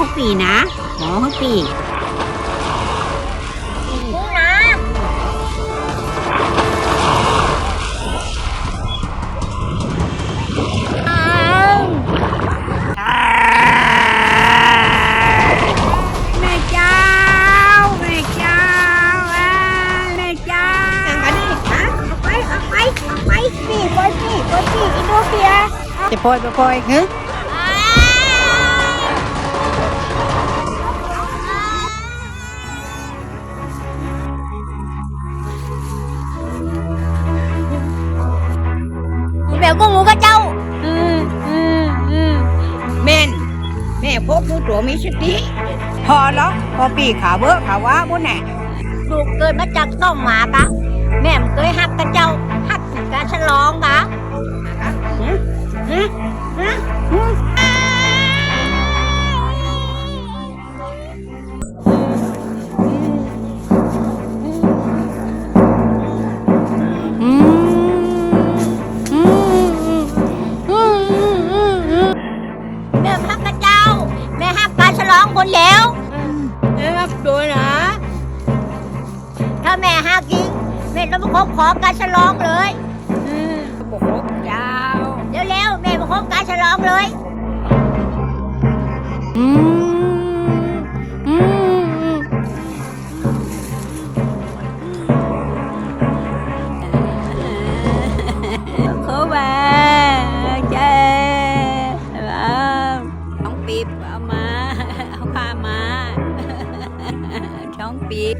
ทุกปีนะหมอทุกปีนี่นะแม่เจ้าแม่เจ้าอ่าแม่เจ้าอันนี้ฮะเอาไปเอาไปเอาไปสิไปสิไปสิอินโดเซียจะปล่อยไปปล่อยฮึแบบกูงูกับเจ้าอืมอืมอืมแม่น แม่พบผู้ตัวมีสติพอแล้วพอปีขาเบอขาว่าบุญแน่ลูกเกิดมาจากต้มหมากะแม่มเคยหักกับเจ้าหักการฉลองกะอื คนแล้วเอ๊ะดูนะถ้าแม่หักจริงแม่ต้องมาขอขอการฉลองเลยอืมบอกเจ้าเร็วๆแม่มาขอการฉลองเลย 能比